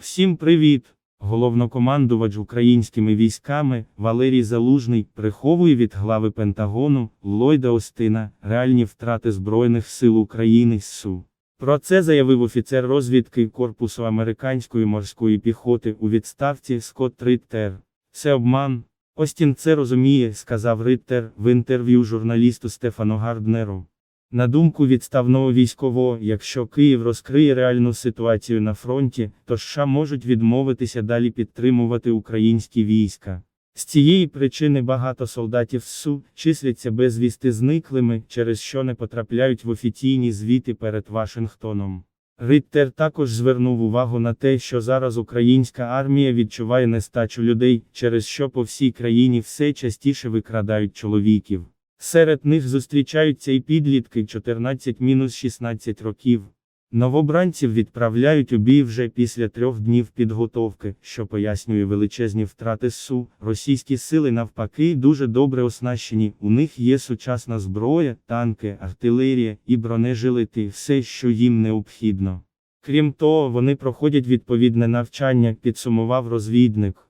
Всім привіт! Головнокомандувач українськими військами Валерій Залужний приховує від глави Пентагону Ллойда Остина реальні втрати Збройних сил України ССУ. Про це заявив офіцер розвідки Корпусу американської морської піхоти у відставці Скотт Риттер. Це обман. Остін це розуміє, сказав Риттер в інтерв'ю журналісту Стефану Гарднеру. На думку відставного військового, якщо Київ розкриє реальну ситуацію на фронті, то США можуть відмовитися далі підтримувати українські війська. З цієї причини багато солдатів СУ числяться безвісти зниклими, через що не потрапляють в офіційні звіти перед Вашингтоном. Риттер також звернув увагу на те, що зараз українська армія відчуває нестачу людей, через що по всій країні все частіше викрадають чоловіків. Серед них зустрічаються і підлітки 14-16 років. Новобранців відправляють у бій вже після трьох днів підготовки, що пояснює величезні втрати СУ. Російські сили навпаки дуже добре оснащені, у них є сучасна зброя, танки, артилерія і бронежилети, все, що їм необхідно. Крім того, вони проходять відповідне навчання, підсумував розвідник.